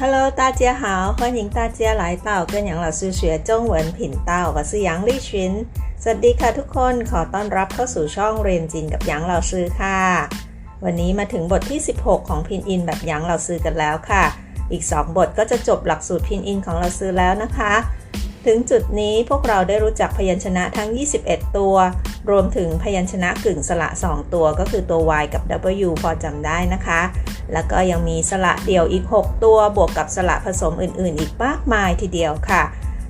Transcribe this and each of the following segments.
Hello，大家好，欢迎大家来到跟杨老师学中文频道我是杨丽群สวัสดีค่ะทุกคน ขอต้อนรับเข้าสู่ช่องเรียนจีนกับหยางเหล่าซื้อค่ะ วันนี้มาถึงบทที่ 16 ของพินอินแบบหยางเหล่าซื้อกันแล้วค่ะ อีก 2 บทก็จะจบหลักสูตรพินอินของเราซื้อแล้วนะคะ ถึงจุดนี้พวกเราได้รู้จักพยัญชนะทั้ง 21 ตัว รวมถึงพยัญชนะกึ่งสระ 2 ตัวก็คือตัว y กับ w พอจำได้นะคะ แล้วก็ยังมีสระเดี่ยวอีก 6 ตัวบวกกับสระผสมอื่นๆ อีกมากมายทีเดียวค่ะ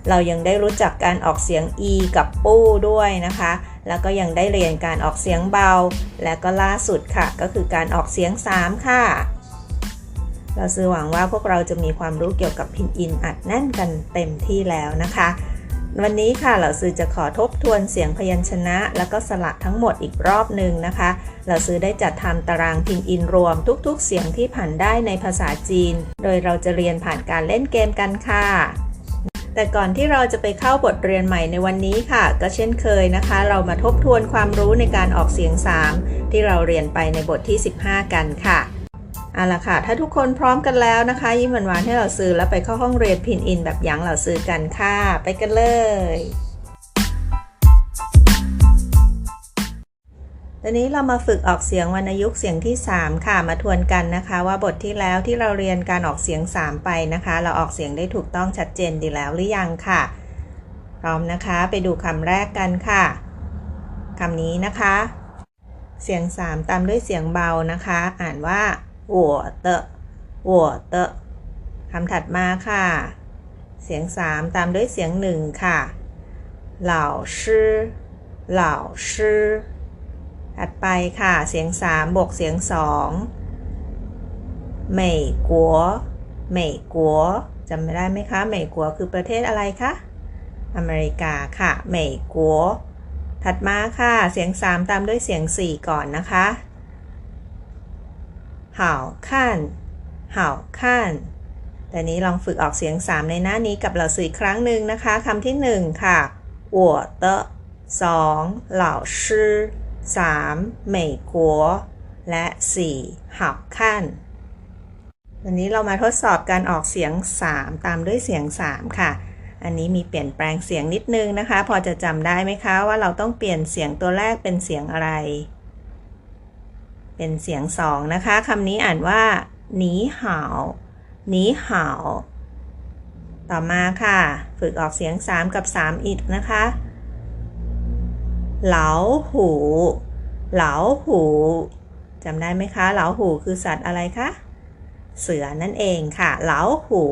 เรายังได้รู้จักการออกเสียง e กับปู้ด้วยนะคะ แล้วก็ยังได้เรียนการออกเสียงเบา และก็ล่าสุดค่ะ ก็คือการออกเสียง 3 ค่ะ เราซื้อหวังว่าพวกเราจะมีความรู้เกี่ยวกับพินอินอัดแน่นกันเต็มที่แล้วนะคะ วันนี้ค่ะเราซื้อจะขอทบทวนเสียงพยัญชนะ แล้วก็สระทั้งหมดอีกรอบหนึ่งนะคะเราซื้อได้จัดทำตารางพินอินรวม ทุกๆ เสียงที่ผ่านได้ในภาษาจีน โดยเราจะเรียนผ่านการเล่นเกมกันค่ะ แต่ก่อนที่เราจะไปเข้าบทเรียนใหม่ในวันนี้ค่ะ ก็เช่นเคยนะคะ เรามาทบทวนความรู้ในการออกเสียง 3 ที่เราเรียนไปในบทที่ 15 กันค่ะ เอาละค่ะ ถ้าทุกคนพร้อมกันแล้วนะคะ ยิ้มหวานๆให้เราซื้อแล้วไปเข้าห้องเรียนพินอินแบบยังเราซื้อกันค่ะ ไปกันเลยตอนนี้เรามาฝึกออกเสียงวรรณยุกต์เสียงที่ 3 ค่ะ มาทวนกันนะคะ ว่าบทที่แล้วที่เราเรียนการออกเสียง 3 ไปนะคะ เราออกเสียงได้ถูกต้องชัดเจนดีแล้วหรือยังค่ะ พร้อมนะคะไปดูคำแรกกันค่ะคำนี้นะคะ เสียง 3 ตามด้วยเสียงเบานะคะ อ่านว่า วัวเตะวัวเตะคำถัดมาค่ะ เสียงสามตามด้วยเสียงหนึ่งค่ะเหล่าชื่อล่าชื่อถัดไปค่ะ เสียงสามบวกเสียงสองเหม่กัวเม่กัวจำได้ไหมคะเหม่กัวคือประเทศอะไรคะ อเมริกาค่ะเหม่กัวถัดมาค่ะ เสียงสามตามด้วยเสียงสี่ก่อนนะคะ 好看好看แต่นี้ลองฝึกออกเสียง 3 ในหน้านี้กับเราสื่ออีกครั้งหนึ่งนะคะคำที่ 1 ค่ะ我的2老师3美国และ 4好看วันนี้เรามาทดสอบการออกเสียง 3 ตามด้วยเสียง 3 ค่ะ อันนี้มีเปลี่ยนแปลงเสียงนิดนึงนะคะ พอจะจำได้ไหมคะว่าเราต้องเปลี่ยนเสียงตัวแรกเป็นเสียงอะไร เป็นเสียง2นะคะคำนี้อ่านว่าหนีเห่าหนีเห่าต่อมาค่ะ ฝึกออกเสียง 3 กับ 3อีกนะคะเหลาหูเหลาหูจำได้ไหมคะเหลาหูคือสัตว์อะไรคะเสือนั่นเองค่ะเหลาหู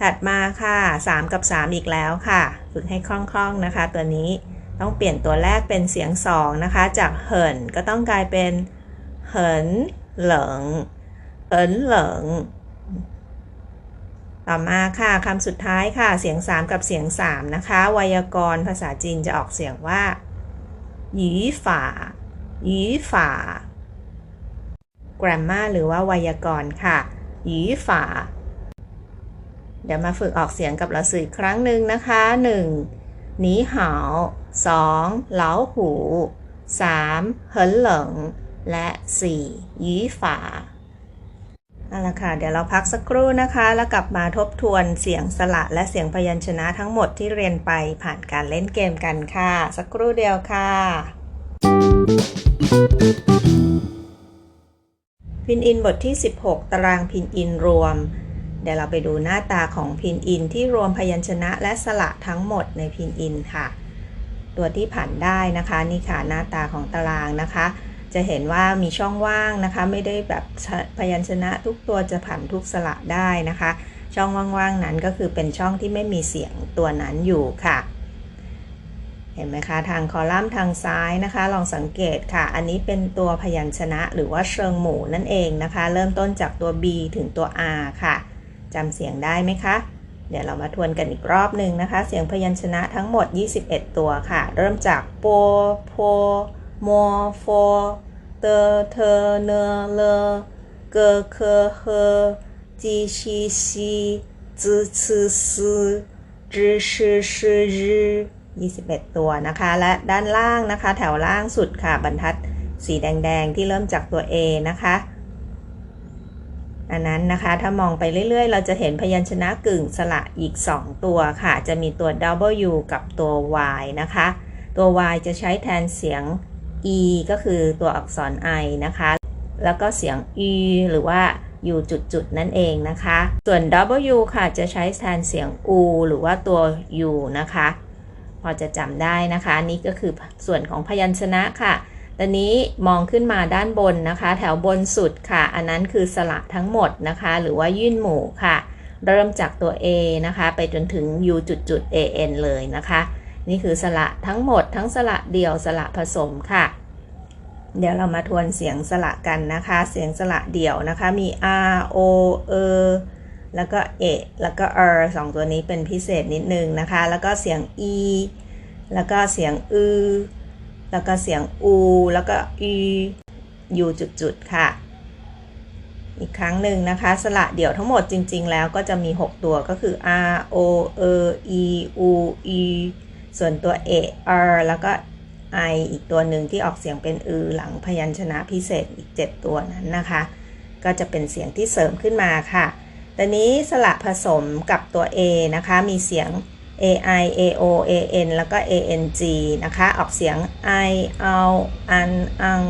ถัดมาค่ะ 3 กับ 3 อีกแล้วค่ะ ฝึกให้คล่องๆนะคะ ตัวนี้ต้องเปลี่ยนตัวแรกเป็นเสียง 2 นะคะ จากเหินก็ต้องกลายเป็นเหินเหลิงเหินเหลิงต่อมาค่ะคำสุดท้ายค่ะ เสียง3กับเสียง3นะคะ ไวยากรณ์ภาษาจีนจะออกเสียงว่าหยีฝาหยีฝา grammar หรือว่าไวยากรณ์ค่ะหยีฝา เดี๋ยวมาฝึกออกเสียงกับเราสื่อครั้งหนึ่งนะคะ 1. หนีหา 2. เหลาหู 3. เหินเหลิง และ 4. ยีฝาเอาละค่ะเดี๋ยวเราพักสักครู่นะคะ แล้วกลับมาทบทวนเสียงสระและเสียงพยัญชนะทั้งหมดที่เรียนไปผ่านการเล่นเกมกันค่ะ สักครู่เดียวค่ะ พินอินบทที่ 16 ตารางพินอินรวม เดี๋ยวเราไปดูหน้าตาของพินอินที่รวมพยัญชนะและสระทั้งหมดในพินอินค่ะ ตัวที่ผ่านได้นะคะ นี่ค่ะหน้าตาของตารางนะคะ จะเห็นว่ามีช่องว่างนะคะ ไม่ได้แบบพยัญชนะทุกตัวจะผ่านทุกสระได้นะคะ ช่องว่างๆนั้นก็คือเป็นช่องที่ไม่มีเสียงตัวนั้นอยู่ค่ะ เห็นไหมคะ ทางคอลัมน์ทางซ้ายนะคะ ลองสังเกตค่ะ อันนี้เป็นตัวพยัญชนะหรือว่าเชิงหมู่นั่นเองนะคะ เริ่มต้นจากตัว B ถึงตัว R ค่ะจำเสียงได้ไหมคะเดี๋ยวเรามาทวนกันอีกรอบหนึ่งนะคะ เสียงพยัญชนะทั้งหมด 21 ตัวค่ะ เริ่มจากโปโพ โมโฟเตเทเนเลเกเคเฮจีชีซีจือซือซือจือชื่อชื่อรื21 ตัวนะคะ และด้านล่างนะคะ แถวล่างสุดค่ะ บรรทัดสีแดง ๆ ที่เริ่มจากตัว A นะคะอันนั้นนะคะ ถ้ามองไปเรื่อย ๆ เราจะเห็นพยัญชนะกึ่งสระอีก 2 ตัวค่ะ จะมีตัว W กับตัว Y นะคะ ตัว Y จะใช้แทนเสียง E ก็คือตัวอักษร I นะคะ แล้วก็เสียง E หรือว่า U จุดๆนั่นเองนะคะ ส่วน W ค่ะจะใช้แทนเสียง U หรือว่าตัว U นะคะ พอจะจำได้นะคะนี่ก็คือส่วนของพยัญชนะค่ะตอนนี้มองขึ้นมาด้านบนนะคะ แถวบนสุดค่ะ อันนั้นคือสระทั้งหมดนะคะ หรือว่ายื่นหมู่ค่ะ เริ่มจากตัว A นะคะ ไปจนถึง U จุดจุด AN เลยนะคะ นี่คือสระทั้งหมดทั้งสระเดี่ยวสระผสมค่ะ เดี๋ยวเรามาทวนเสียงสระกันนะคะ เสียงสระเดี่ยวนะคะ มี R O E แล้วก็ A แล้วก็ R สองตัวนี้เป็นพิเศษนิดนึงนะคะ แล้วก็เสียง E แล้วก็เสียงอือ แล้วก็เสียงอู แล้วก็อียูจุดๆค่ะ อีกครั้งหนึ่งนะคะ สระเดี่ยวทั้งหมดจริง ๆ แล้วก็จะมี 6 ตัวก็คือ R O E E U E ส่วนตัว A R แล้วก็ I อีกตัวหนึ่งที่ออกเสียงเป็นอือหลังพยัญชนะพิเศษอีก 7 ตัวนั้นนะคะ ก็จะเป็นเสียงที่เสริมขึ้นมาค่ะตอนนี้สระผสมกับตัว A นะคะ มีเสียง AI AO AN แล้วก็ ANG นะคะ ออกเสียง I เอาอันอัง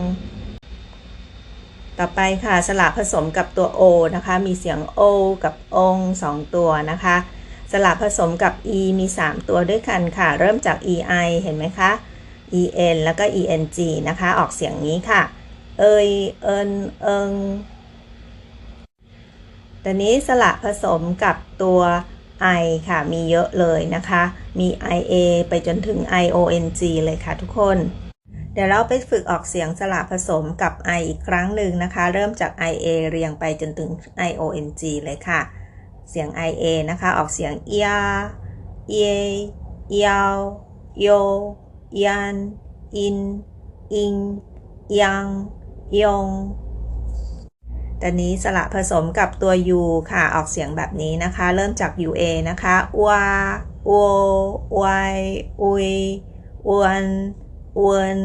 ต่อไปค่ะ สระผสมกับตัว O นะคะ มีเสียง O กับองสองตัวนะคะ สระผสมกับ E มี 3 ตัวด้วยกันค่ะ เริ่มจาก EI เห็นไหมคะ EN แล้วก็ ENG นะคะ ออกเสียงนี้ค่ะ เอยเอินเอิงตอนนี้สระผสมกับตัว I ค่ะ มีเยอะเลยนะคะ มี IA ไปจนถึง IONG เลยค่ะทุกคน เดี๋ยวเราไปฝึกออกเสียงสระผสมกับ I อีกครั้งหนึ่งนะคะ เริ่มจาก IA เรียงไปจนถึง IONG เลยค่ะ เสียง IA นะคะ ออกเสียงเอียเอียเอียวโยยันอิน อิง ยังยงตอนนี้สระผสมกับตัว u ค่ะ ออกเสียงแบบนี้นะคะ เริ่มจาก ua นะคะวาโอวายอุยอวนอวน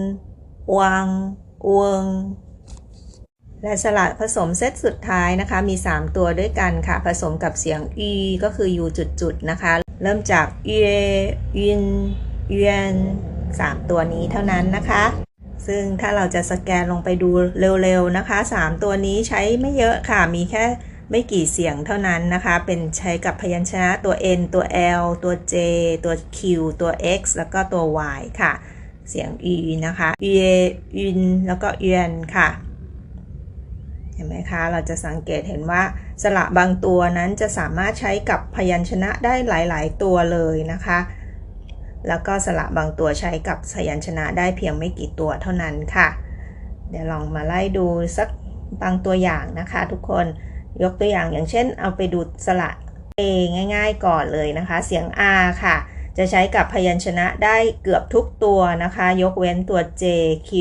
วังวง และสระผสมเซตสุดท้ายนะคะ มี 3 ตัวด้วยกันค่ะ ผสมกับเสียง e ก็คือ u จุดๆนะคะ เริ่มจากเอยินเยนสามตัวนี้เท่านั้นนะคะ ซึ่งถ้าเราจะสแกนลงไปดูเร็วๆนะคะ 3 ตัวนี้ใช้ไม่เยอะค่ะ มีแค่ไม่กี่เสียงเท่านั้นนะคะ เป็นใช้กับพยัญชนะตัว N ตัว L ตัว J ตัว Q ตัว X แล้วก็ตัว Y ค่ะ เสียง E นะคะเอยินแล้วก็เอียนค่ะ เห็นไหมคะ เราจะสังเกตเห็นว่าสระบางตัวนั้นจะสามารถใช้กับพยัญชนะได้หลาย ๆ ตัวเลยนะคะ แล้วก็สระบางตัวใช้กับพยัญชนะได้เพียงไม่กี่ตัวเท่านั้นค่ะ เดี๋ยวลองมาไล่ดูสักบางตัวอย่างนะคะ ทุกคน ยกตัวอย่างอย่างเช่น เอาไปดูสระ A ง่าย ๆ ก่อนเลยนะคะ เสียง R ค่ะ จะใช้กับพยัญชนะได้เกือบทุกตัวนะคะ ยกเว้นตัว J Q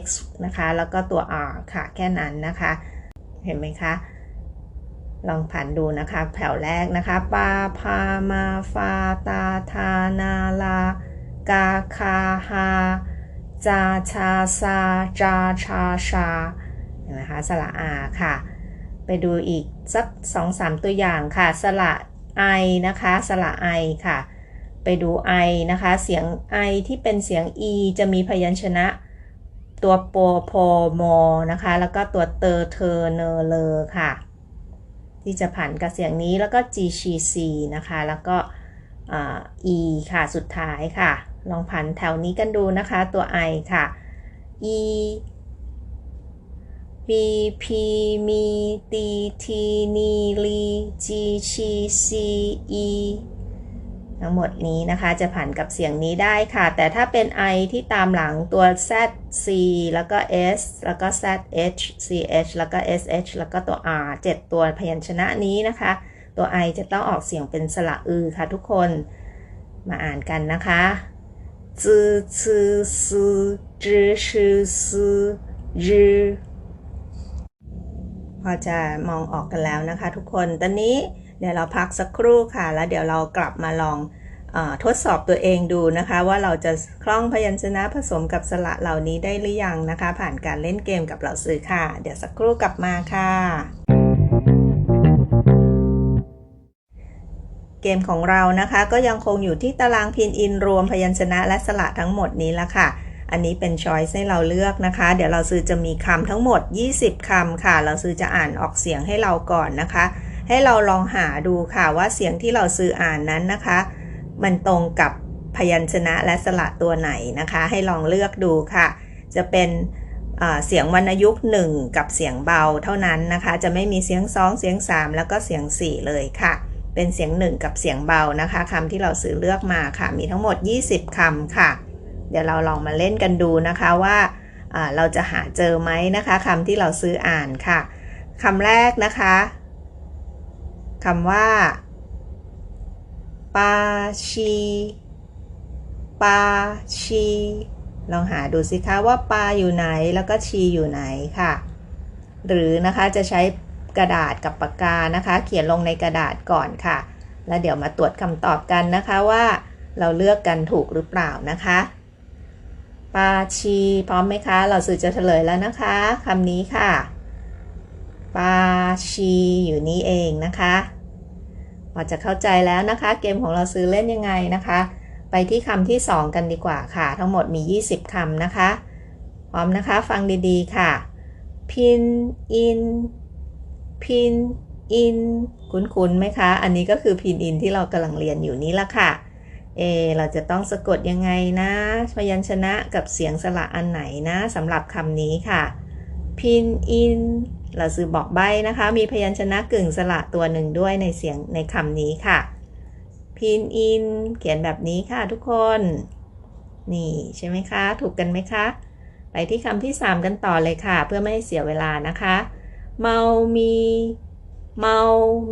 X นะคะ แล้วก็ตัว R ค่ะ แค่นั้นนะคะ เห็นไหมคะ ลองผันดูนะคะแถวแรกนะคะปาพามาฟาตาทานาลากาคาฮาจาชาซาจาชาชาเห็นไหมคะสระอาค่ะ ไปดูอีกสักสองสามตัวอย่างค่ะ สระไอนะคะ สระไอค่ะ ไปดู I นะคะ เสียง I ที่เป็นเสียง E จะมีพยัญชนะ ตัวโปโพโมนะคะ แล้วก็ตัวเตอเทอเนอเลอค่ะ ที่จะผันกับเสียงนี้แล้วก็ G C C นะคะ แล้วก็ E ค่ะ สุดท้ายค่ะ ลองผันแถวนี้กันดูนะคะ ตัว I ค่ะ E B P มี D T นีลี G C C E ทั้งหมดนี้นะคะจะผันกับเสียงนี้ได้ค่ะ แต่ถ้าเป็น I ที่ตามหลังตัว Z C แล้วก็ S แล้วก็ Z H C H แล้วก็ S H แล้วก็ตัว R 7 ตัวพยัญชนะนี้นะคะ ตัว I จะต้องออกเสียงเป็นสระอือค่ะทุกคนมาอ่านกันนะคะจือชือซือจือชือซือยือพอจะมองออกกันแล้วนะคะทุกคนตอนนี้ เดี๋ยวเราพักสักครู่ค่ะ แล้วเดี๋ยวเรากลับมาลองอทดสอบตัวเองดูนะคะ ว่าเราจะคล่องพยัญชนะผสมกับสระเหล่านี้ได้หรือยังนะคะ ผ่านการเล่นเกมกับเราซื้อค่ะ เดี๋ยวสักครู่กลับมาค่ะเกมของเรานะคะก็ยังคงอยู่ที่ตารางพินอินรวมพยัญชนะและสระทั้งหมดนี้ละค่ะ อันนี้เป็นช้อยส์ให้เราเลือกนะคะ เดี๋ยวเราซื้อจะมีคำทั้งหมด 20 คำค่ะ เราซื้อจะอ่านออกเสียงให้เราก่อนนะคะ ให้เราลองหาดูค่ะว่าเสียงที่เราซื้ออ่านนั้นนะคะ มันตรงกับพยัญชนะและสระตัวไหนนะคะ ให้ลองเลือกดูค่ะ จะเป็นเสียงวรรณยุกต์1กับเสียงเบาเท่านั้นนะคะ จะไม่มีเสียง 2 เสียง 3 แล้วก็เสียง 4 เลยค่ะ เป็นเสียง 1 กับเสียงเบานะคะคำที่เราซื้อเลือกมาค่ะ มีทั้งหมด 20 คำค่ะ เดี๋ยวเราลองมาเล่นกันดูนะคะว่าเราจะหาเจอไหมนะคะคำที่เราซื้ออ่านค่ะคำแรกนะคะ คำว่าปาชีปาชี ลองหาดูสิคะว่าปลาอยู่ไหนแล้วก็ชีอยู่ไหนค่ะ หรือนะคะจะใช้กระดาษกับปากกานะคะ เขียนลงในกระดาษก่อนค่ะ แล้วเดี๋ยวมาตรวจคำตอบกันนะคะว่าเราเลือกกันถูกหรือเปล่านะคะปาชี พร้อมไหมคะ เราสื่อจะเฉลยแล้วนะคะคำนี้ค่ะ ปาชีอยู่นี้เองนะคะพอจะเข้าใจแล้วนะคะ เกมของเราซื้อเล่นยังไงนะคะ ไปที่คำที่ 2 กันดีกว่าค่ะ ทั้งหมดมี 20คำนะคะ พร้อมนะคะฟังดีๆค่ะ pin in pin in คุ้นๆไหมคะ อันนี้ก็คือ pin in ที่เรากำลังเรียนอยู่นี้ละค่ะ เอ เราจะต้องสะกดยังไงนะพยัญชนะกับเสียงสระอันไหนนะสำหรับคำนี้ค่ะ pin in เราซื้อบอกใบนะคะ มีพยัญชนะกึ่งสระตัวหนึ่งด้วยในเสียงในคำนี้ค่ะ พินอิน เขียนแบบนี้ค่ะทุกคน นี่ใช่ไหมคะ ถูกกันไหมคะ ไปที่คำที่ 3 กันต่อเลยค่ะ เพื่อไม่ให้เสียเวลานะคะ เมามีเมา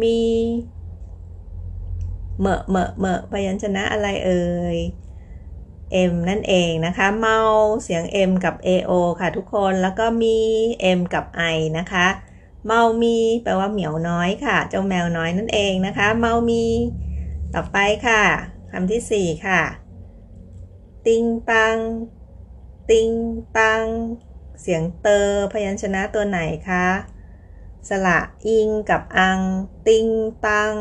มีเมอะเมอะเมอะพยัญชนะอะไรเอ่ย M นั่นเองนะคะ เมาเสียง M กับ AO ค่ะทุกคน แล้วก็มี M กับ I นะคะ เมามีแปลว่าเหมียวน้อยค่ะ เจ้าแมวน้อยนั่นเองนะคะ เมามี ต่อไปค่ะคำที่สี่ค่ะ ติงตัง ติงตัง เสียงเตอพยัญชนะตัวไหนคะ สระอิงกับอัง ติงตัง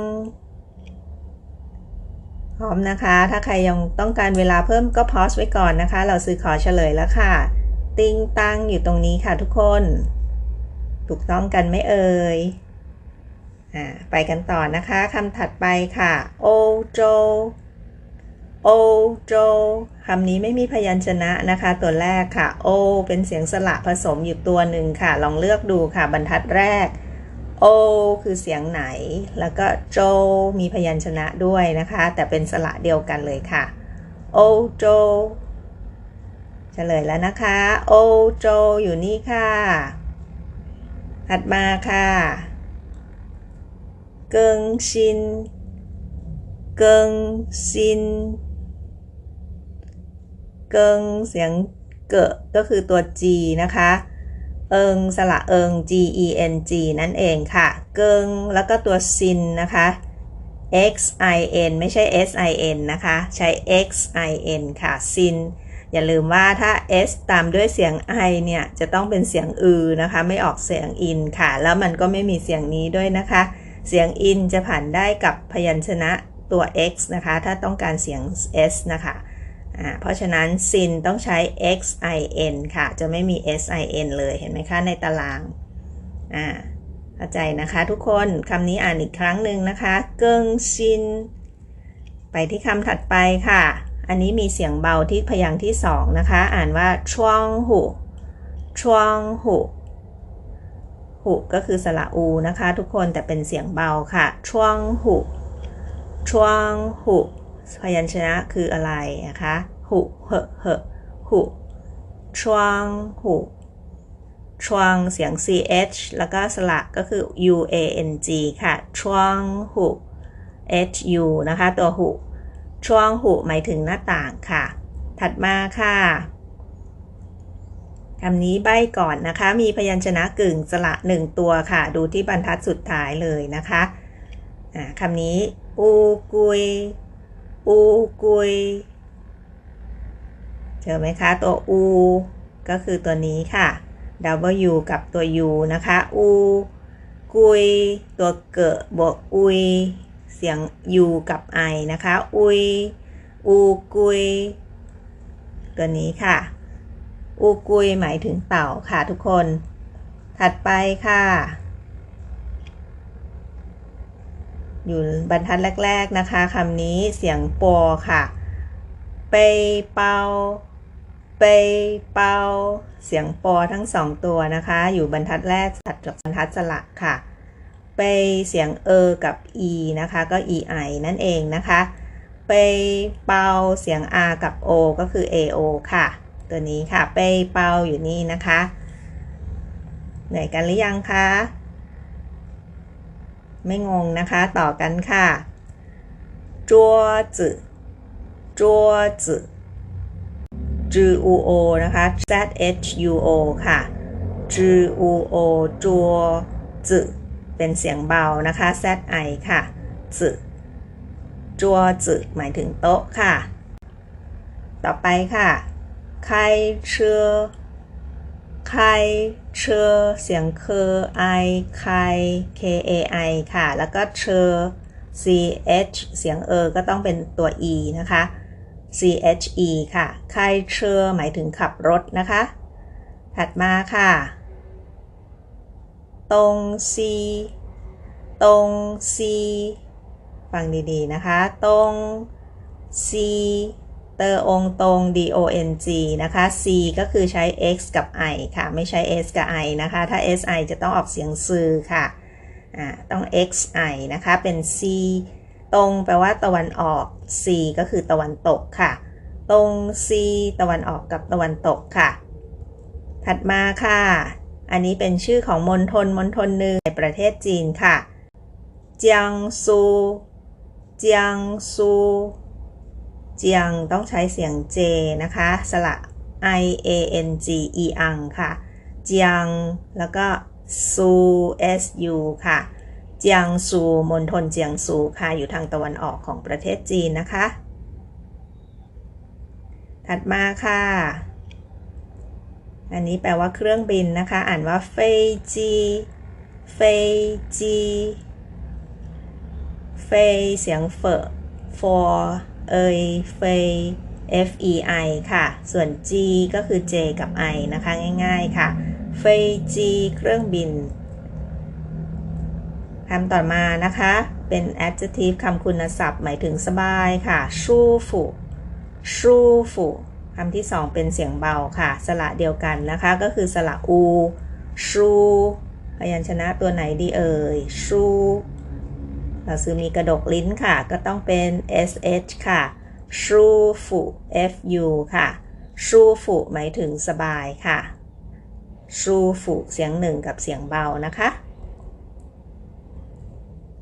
พร้อมนะคะ ถ้าใครยังต้องการเวลาเพิ่มก็พอสไว้ก่อนนะคะ เราซื้อขอเฉลยแล้วค่ะ ติงตังอยู่ตรงนี้ค่ะทุกคน ถูกต้องกันไหมเอ่ยอ่าไปกันต่อนะคะคำถัดไปค่ะ โอโจ โอโจคำนี้ไม่มีพยัญชนะนะคะ ตัวแรกค่ะ โอ เป็นเสียงสระผสมอยู่ตัวหนึ่งค่ะ ลองเลือกดูค่ะ บรรทัดแรก โอคือเสียงไหน แล้วก็โจมีพยัญชนะด้วยนะคะ แต่เป็นสระเดียวกันเลยค่ะ โอโจเฉลยแล้วนะคะ โอโจอยู่นี่ค่ะ ถัดมาค่ะ เกิงชิน เกิงชิน เกิงเสียงเกะก็คือตัว G นะคะ เอิงสระเอิง G E N G นั่นเองค่ะ เกิงแล้วก็ตัวซินนะคะ X I N ไม่ใช่ S I N นะคะ ใช้ X I N ค่ะซิน อย่าลืมว่าถ้า S ตามด้วยเสียง I เนี่ย จะต้องเป็นเสียงอือนะคะ ไม่ออกเสียงอินค่ะ แล้วมันก็ไม่มีเสียงนี้ด้วยนะคะ เสียง in จะผ่านได้กับพยัญชนะตัว x นะคะ ถ้าต้องการเสียง s นะคะ เพราะฉะนั้น sin ต้องใช้ x i n ค่ะ จะไม่มี s i n เลยเห็นไหมคะในตารางอ่าเข้าใจนะคะทุกคนคำนี้อ่านอีกครั้งหนึ่งนะคะ เกิงซิน ไปที่คำถัดไปค่ะ อันนี้มีเสียงเบาที่พยางค์ที่สองนะคะ อ่านว่าช่วงหูช่วงหูหุก็คือสระอูนะคะ ทุกคนแต่เป็นเสียงเบาค่ะ ช่วงหุช่วงหุ พยัญชนะคืออะไรนะคะหุเหเหหุช่วงหุช่วงเสียง ch แล้วก็สระก็คือ u a n g ค่ะช่วงหุ h u นะคะตัวหุช่วงหุหมายถึงหน้าต่างค่ะ ถัดมาค่ะคำนี้ใบ้ก่อนนะคะ มีพยัญชนะกึ่งสระหนึ่งตัวค่ะ ดูที่บรรทัดสุดท้ายเลยนะคะคำนี้อูกุย อูกุย เจอไหมคะตัวอูก็คือตัวนี้ค่ะ W กับตัว U นะคะอูกุย ตัวเกะบวกอุย เสียง u กับ i นะคะอุยอูกุย ตัวนี้ค่ะ อูกุยหมายถึงเต่าค่ะทุกคน ถัดไปค่ะ อยู่บรรทัดแรก ๆ นะคะคำนี้เสียงปอค่ะเปเปาเปเปาเสียงปอทั้งสองตัวนะคะ อยู่บรรทัดแรกตัดกับบรรทัดสระค่ะเปเสียงเออกับ e นะคะก็ e i นั่นเองนะคะเปเปาเสียง r กับ o ก็คือ a o ค่ะ ตัวนี้ค่ะเปเปาอยู่นี่นะคะ เหนื่อยกันหรือยังคะ ไม่งงนะคะ ต่อกันค่ะจัวจืจัวจื G U O นะคะ Z H U O ค่ะ G U O จัวจืเป็นเสียงเบานะคะ Z I ค่ะจืจัวจืหมายถึงโต๊ะค่ะ ต่อไปค่ะ开车开车เชอเสียงเคอ I ค K A I ค่ะ แล้วก็เชอ C H เสียงเออก็ต้องเป็นตัว E นะคะ C H E ค่ะใครเชอหมายถึงขับรถนะคะ ถัดมาค่ะ ตรง C ตรง C ฟังดีๆนะคะ ตรง C เตอองตรง D O N G นะคะ C ก็คือใช้ X กับ I ค่ะ ไม่ใช้ S กับ I นะคะ ถ้า S I จะต้องออกเสียงซือค่ะอ่าต้อง X I นะคะ เป็น C ตรงแปลว่าตะวันออก C ก็คือตะวันตกค่ะ ตรง C ตะวันออกกับตะวันตกค่ะ ถัดมาค่ะ อันนี้เป็นชื่อของมณฑลมณฑลหนึ่งในประเทศจีนค่ะเจียงซูเจียงซู เจียงต้องใช้เสียง J นะคะ สระ I A N G E อังค่ะ เจียง แล้วก็ซู S U ค่ะ เจียงซูมณฑลเจียงซูค่ะ อยู่ทางตะวันออกของประเทศจีนนะคะ ถัดมาค่ะ อันนี้แปลว่าเครื่องบินนะคะ อ่านว่าเฟจีเฟจีเฟเสียงเฟอ for เอยเฟ F E I ค่ะ ส่วน G ก็คือ J กับ I นะคะง่ายๆค่ะ เฟจีเครื่องบินคำต่อมานะคะ เป็น adjective คำคุณศัพท์หมายถึงสบายค่ะ ชูฟูชูฟูคำที่สองเป็นเสียงเบาค่ะ สระเดียวกันนะคะ ก็คือสระอู ชู พยัญชนะตัวไหนดีเอ่ย ชู เราซื้อมีกระดกลิ้นค่ะ ก็ต้องเป็น sh ค่ะชูฟู fu ค่ะชูฟูหมายถึงสบายค่ะชูฟูเสียงหนึ่งกับเสียงเบานะคะ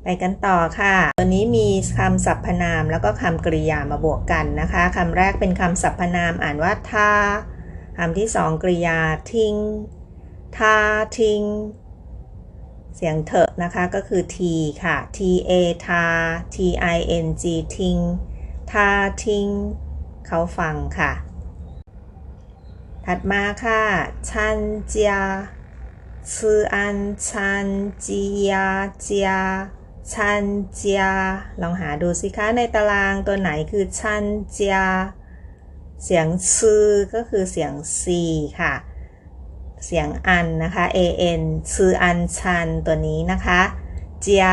ไปกันต่อค่ะ ตัวนี้มีคำสรรพนามแล้วก็คำกริยามาบวกกันนะคะคำแรกเป็นคำสรรพนามอ่านว่าทาคำที่สองกริยาทิ้งทาทิ้ง เสียงเถอะนะคะก็คือ t ค่ะ t a ทา t i n g ทิ้งทาทิ้งเขาฟังค่ะ ถัดมาค่ะชันเจียชื่ออันชันจียาเจียชันเจียลองหาดูสิคะในตารางตัวไหนคือชันเจียเสียงชื่อก็คือเสียง c ค่ะ เสียงอันนะคะ an ชื่ออันชันตัวนี้นะคะเจีย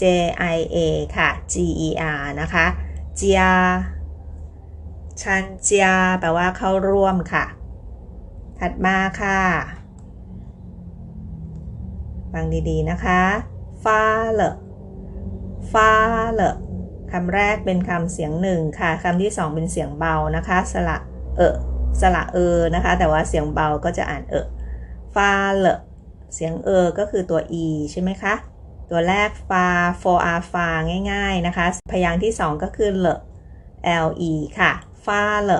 j i a ค่ะ g e r นะคะเจียชันเจียแปลว่าเข้าร่วมค่ะ ถัดมาค่ะฟังดีๆนะคะฟาเลฟาเลคำแรกเป็นคำเสียงหนึ่งค่ะ คำที่สองเป็นเสียงเบานะคะ สระเออ สระเออนะคะ แต่ว่าเสียงเบาก็จะอ่านเออฟาเลเสียงเออก็คือตัว e ใช่ไหมคะ ตัวแรกฟา for a ฟาง่าย ๆนะคะ พยางค์ที่สองก็คือเล le ค่ะฟาเล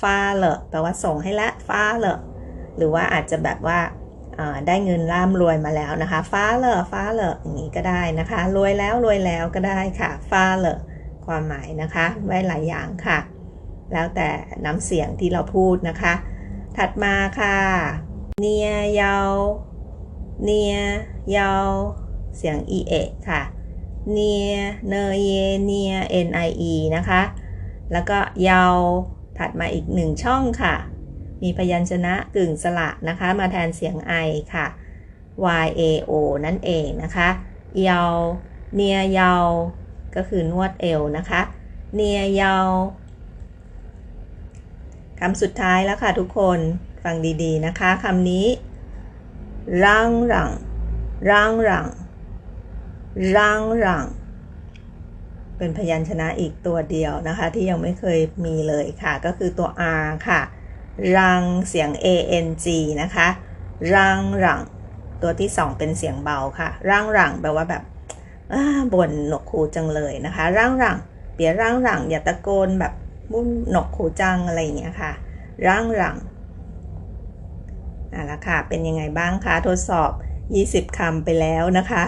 ฟาเลแปลว่าส่งให้ละฟาเลหรือว่าอาจจะแบบว่าได้เงินร่ำรวยมาแล้วนะคะ ฟ้าเลอฟ้าเลออย่างนี้ก็ได้นะคะ รวยแล้วรวยแล้วก็ได้ค่ะ ฟ้าเลอความหมายนะคะ ไว้หลายอย่างค่ะ แล้วแต่น้ำเสียงที่เราพูดนะคะ ถัดมาค่ะเนียยาวเนียยาวเสียง e เอค่ะเนียเนเยเนีย n i e นะคะ แล้วก็เยาถัดมาอีกหนึ่งช่องค่ะ มีพยัญชนะกึ่งสระนะคะ มาแทนเสียง i ค่ะ y a o นั่นเองนะคะเยาเนียเยาก็คือนวดเอวนะคะ เนียเยา คำสุดท้ายแล้วค่ะทุกคนฟังดีๆนะคะคำนี้รังรังรังรังรังรังเป็นพยัญชนะอีกตัวเดียวนะคะ ที่ยังไม่เคยมีเลยค่ะ ก็คือตัว r ค่ะ รังเสียง a n g นะคะรังรังตัวที่สองเป็นเสียงเบาค่ะรังรังแปลว่าแบบบ่นหนกหูจังเลยนะคะรังรังเปียรังรังอย่าตะโกนแบบ มุ่นหนกหูจังอะไรอย่างเงี้ยค่ะรังรังอะละค่ะ เป็นยังไงบ้างคะ ทดสอบ 20คำไปแล้วนะคะ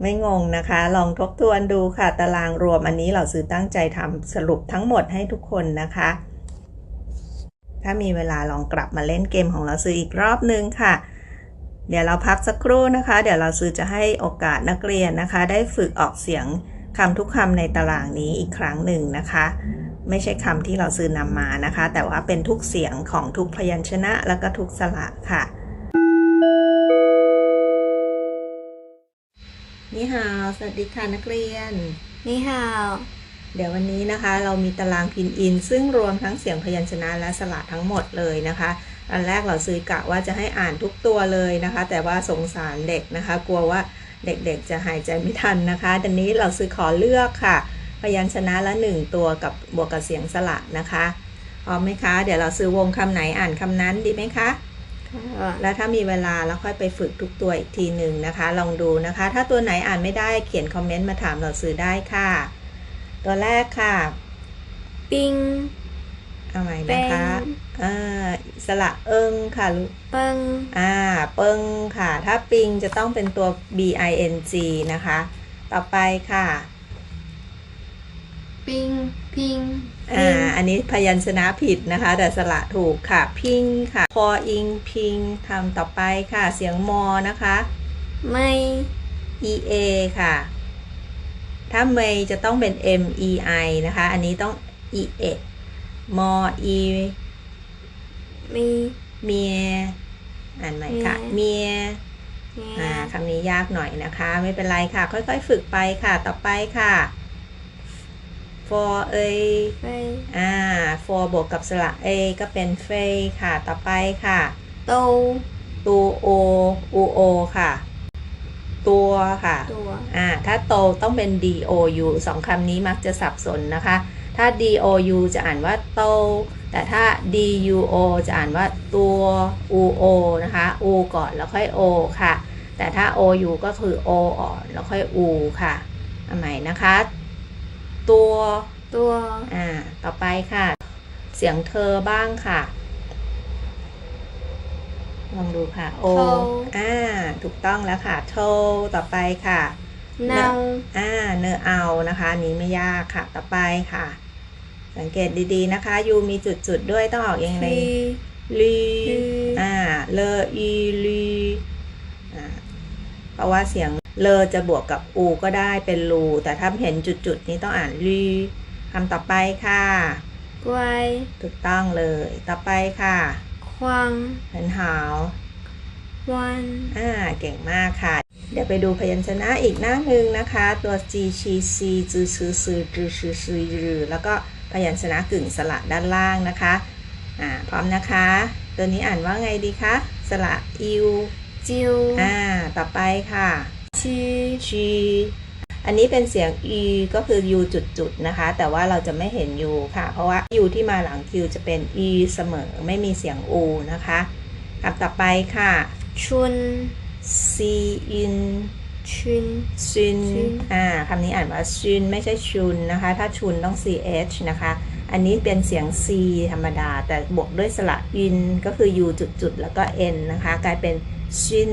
ไม่งงนะคะ ลองทบทวนดูค่ะ ตารางรวมอันนี้เราซื้อตั้งใจทำสรุปทั้งหมดให้ทุกคนนะคะ ถ้ามีเวลาลองกลับมาเล่นเกมของเราซื้ออีกรอบนึงค่ะเดี๋ยวเราพักสักครู่นะคะ เดี๋ยวเราซื้อจะให้โอกาสนักเรียนนะคะ ได้ฝึกออกเสียงคำทุกคำในตารางนี้อีกครั้งหนึ่งนะคะ ไม่ใช่คำที่เราซื้อนำมานะคะ แต่ว่าเป็นทุกเสียงของทุกพยัญชนะแล้วก็ทุกสระค่ะนี่ฮาวสวัสดีค่ะนักเรียน你好，เดี๋ยววันนี้นะคะ เรามีตารางพินอิน ซึ่งรวมทั้งเสียงพยัญชนะและสระทั้งหมดเลยนะคะอันแรกเราซื้อกะว่าจะให้อ่านทุกตัวเลยนะคะ แต่ว่าสงสารเด็กนะคะ กลัวว่าเด็กๆจะหายใจไม่ทันนะคะดังนี้เราซื้อขอเลือกค่ะ พยัญชนะละ 1 ตัวกับบวกกับเสียงสระนะคะพร้อมไหมคะ เดี๋ยวเราซื้อวงคำไหนอ่านคำนั้นดีไหมคะค่ะแล้วถ้ามีเวลาเราค่อยไปฝึกทุกตัวอีกทีหนึ่งนะคะ ลองดูนะคะ ถ้าตัวไหนอ่านไม่ได้เขียนคอมเมนต์มาถามเราซื้อได้ค่ะ ตัวแรกค่ะ ปิงเอาใหม่นะคะอ่าสระเอิงค่ะลูกเปิงอ่า เปิงค่ะ ถ้าปิงจะต้องเป็นตัว b i n g นะคะ ต่อไปค่ะ 冰冰อ่าอันนี้พยัญชนะผิดนะคะ แต่สระถูกค่ะ พิงค่ะ พออิงพิงคำต่อไปค่ะ เสียงมอนะคะ ไม่ e a ค่ะ ถ้าเมยจะต้องเป็น m e i นะคะ อันนี้ต้อง e a มอ e มีเมียอ่านใหม่ค่ะ เมียเมีอ่ายคำนี้ยากหน่อยนะคะ ไม่เป็นไรค่ะ ค่อยๆ ฝึกไปค่ะ ต่อไปค่ะ for เอยไปอ่า for บวกกับสระ a ก็เป็นเฟยค่ะ ต่อไปค่ะโตตัว o u o ค่ะ ตัวค่ะ ตัว อ่า ถ้าโตต้องเป็น d o u สองคำนี้มักจะสับสนนะคะ ถ้า d o u จะอ่านว่าโต แต่ถ้า d u o จะอ่านว่าตัว u o นะคะ u ก่อนแล้วค่อย o ค่ะ แต่ถ้า o u ก็คือ o อ่อนแล้วค่อย u ค่ะเอาใหม่นะคะ ตัวตัว อ่า ต่อไปค่ะ เสียงเธอบ้างค่ะ ลองดูค่ะ โออ่า ถูกต้องแล้วค่ะ โท ต่อไปค่ะเนาอ่า เนอเอานะคะ อันนี้ไม่ยากค่ะ ต่อไปค่ะ สังเกตดีๆนะคะ ยูมีจุดๆด้วยต้องออกยังไงลีลีลี อ่า เลออีลีอ่า เพราะว่าเสียงเลอจะบวกกับอูก็ได้เป็นรูแต่ถ้าเห็นจุดๆนี้ต้องอ่านลีคำต่อไปค่ะกวายถูกต้องเลย ต่อไปค่ะควางเหินหาววันอ่าเก่งมากค่ะ เดี๋ยวไปดูพยัญชนะอีกหน้าหนึ่งนะคะ ตัว g ชีซีจือซือซือจือซือซือรือแล้วก็พยัญชนะกึ่งสระด้านล่างนะคะอ่าพร้อมนะคะ ตัวนี้อ่านว่าไงดีคะ สระอิว จิวอ่า ต่อไปค่ะชี G อันนี้เป็นเสียง e ก็คือ u จุดๆนะคะ แต่ว่าเราจะไม่เห็น u ค่ะ เพราะว่า u ที่มาหลัง q จะเป็น e เสมอ ไม่มีเสียง u นะคะคำต่อไปค่ะ ชุน c in ชุนซุนซุนอ่าคำนี้อ่านว่าซุนไม่ใช่ชุนนะคะ ถ้าชุนต้อง ch นะคะ อันนี้เป็นเสียง c ธรรมดา แต่บวกด้วยสระ in ก็คือ u จุดๆแล้วก็ n นะคะ กลายเป็น ซุน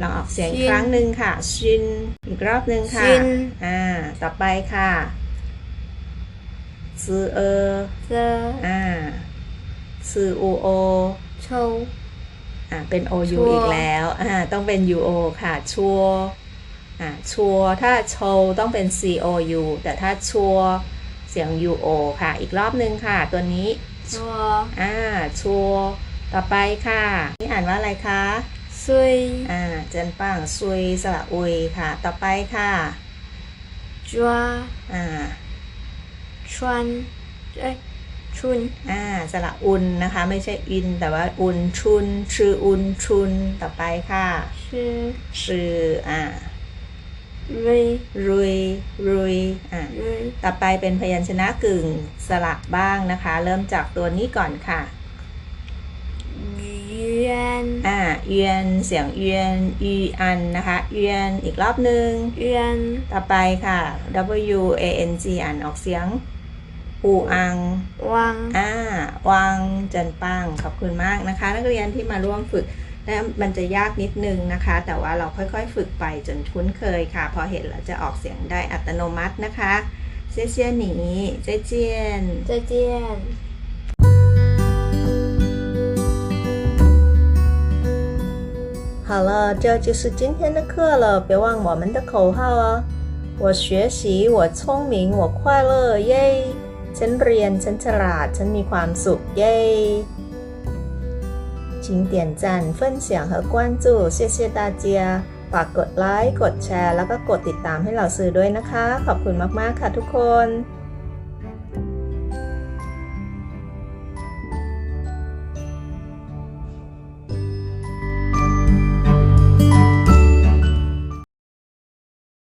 ลองออกเสียงอีกครั้งหนึ่งค่ะซุนอีกรอบหนึ่งค่ะ ชิน อ่า ต่อไปค่ะซือเออเซออ่าซืออูโอ โชอ่า เป็น OU ชัวอีกแล้ว อ่า ต้องเป็น UO ค่ะ ชัวชอ่า ชัว ถ้าโชวต้องเป็น c o u แต่ถ้าชัว เสียง u o ค่ะ อีกรอบนึงค่ะ ตัวนี้做อ่า ชัว ต่อไปค่ะ นี่อ่านว่าอะไรคะซุยอ่าเจนป้างซุยสระอุยค่ะ ต่อไปค่ะจัวอ่าชวนเอ้ยชุนอ่าสระอุนนะคะ ไม่ใช่อิน แต่ว่าอุนชุนชื่ออุนชุนต่อไปค่ะชื่อชื่ออ่ารุยรุยรุยอะต่อไปเป็นพยัญชนะกึ่งสระบ้างนะคะ เริ่มจากตัวนี้ก่อนค่ะ 圆 อ่าเวียนเสียงเวียนอีอันนะคะเวียนอีกรอบหนึ่ง 圆 ต่อไปค่ะ W A N G อ่านออกเสียงอูอัง 汪 อ่าวางจันปังขอบคุณมากนะคะ นักเรียนที่มาร่วมฝึกและมันจะยากนิดนึงนะคะ แต่ว่าเราค่อยๆฝึกไปจนคุ้นเคยค่ะ พอเห็นแล้วจะออกเสียงได้อัตโนมัตินะคะเซียเซียหนีเจเจียน 再见。 好了，这就是今天的课了，别忘我们的口号哦。我学习，我聪明，我快乐，耶！ฉันเรียน ฉันฉลาด ฉันมีความสุข เย้请点赞、分享和关注，谢谢大家。ฝากกดไลค์ กดแชร์ แล้วก็กดติดตามให้เราซื้อด้วยนะคะ ขอบคุณมากๆค่ะทุกคน